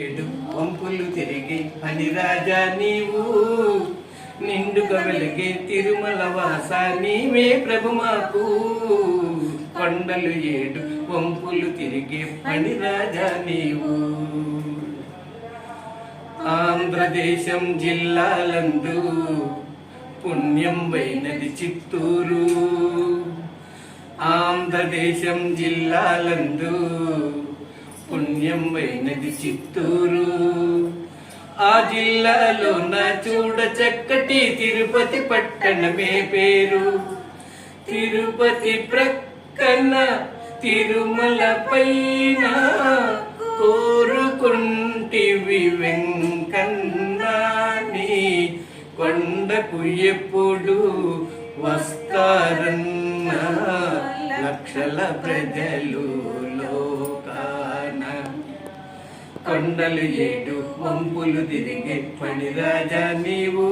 ఏడు వంపులు తిరిగి రాజా నీవు. నిండుగా వెలిగే తిరుమల వాస నీవే ప్రభు మాకు. కొండలు ఏడు వంపులు తిరిగే రాజా నీవు. ఆంధ్రదేశం జిల్లాలందు పుణ్యం వైనది చిత్తూరు. ఆంధ్రదేశం జిల్లాలందు పుణ్యం వైనది చిత్తూరు. ఆ జిల్లాలో నా చూడ చక్కటి తిరుపతి పట్టణమే పేరు. తిరుపతి ప్రక్కన తిరుమల పైన కోరుకుంటివి వెంకన్నాని కొండకు ఎప్పుడు వస్తారన్న లక్షల ప్రజలు కొండలు ఏడు వంపులు తిరిగే పడిరాజా నీవు?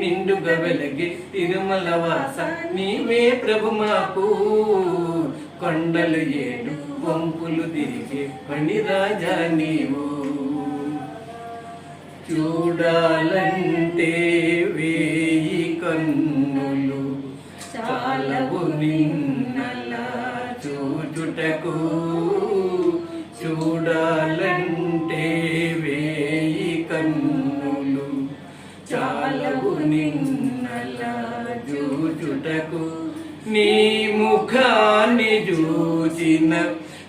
నిండుగా వెలగి తిరుమల వాస నీవే ప్రభు మాకు. కొండలు ఏడు వంపులు తిరిగే పడిరాజా నీవు? చూడాలంటే వేయి కన్నులు చాలవు నిన్నలా చూచుటకు. చూడాలంటే వేయి కన్నులు చాలవు నిన్నలా చూచుటకు నీ ముఖాన్ని చూచిన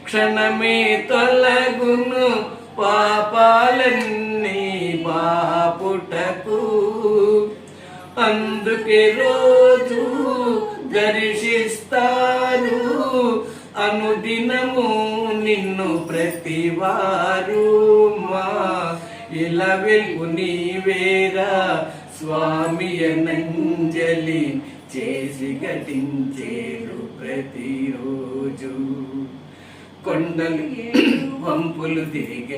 క్షణమే తొలగును పాపాలన్నీ బాపుటకు. అందుకే రోజు దర్శిస్తారు అనుదినము నిన్ను ప్రతివారు మా ఇలా వెలుగు నీవేరా స్వామి అనంజలి చేసి గటించేరు ప్రతిరోజు. కొండలు వంపులు తిరిగే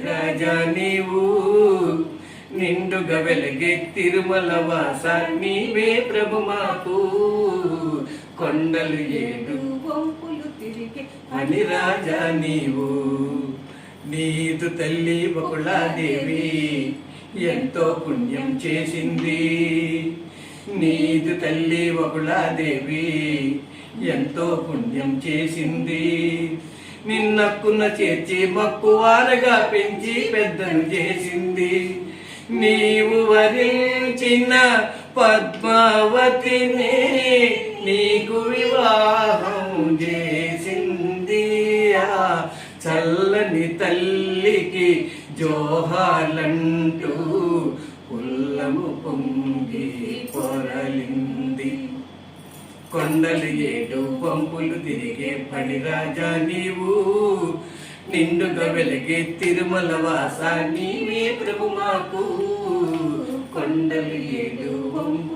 రాజా నీవు. నిండుగా వెలిగే తిరుమల వాస నీవే ప్రభు మాకు. కొండలు ఏడు. వంపులు తిరిగి అని రాజా నీవు. నీదు తల్లి బకుళాదేవి ఎంతో పుణ్యం చేసింది. నీదు తల్లి బకుళాదేవి ఎంతో పుణ్యం చేసింది. నిన్నక్కున చేర్చి మక్కువారగా పెంచి పెద్దను చేసింది. నీవు వరించిన పద్మావతినే నీకు వివాహం చేసింది చల్లని తల్లికి జోహాలంటూ ఉల్లము పొంగి పొరలింది. కొండలు ఏడు పంపులు తిరిగే పడిరాజా నీవు. నిండుగా వెలిగే తిరుమల వాస నీవే ప్రభు మాకు. కొండలు ఏడు పంపు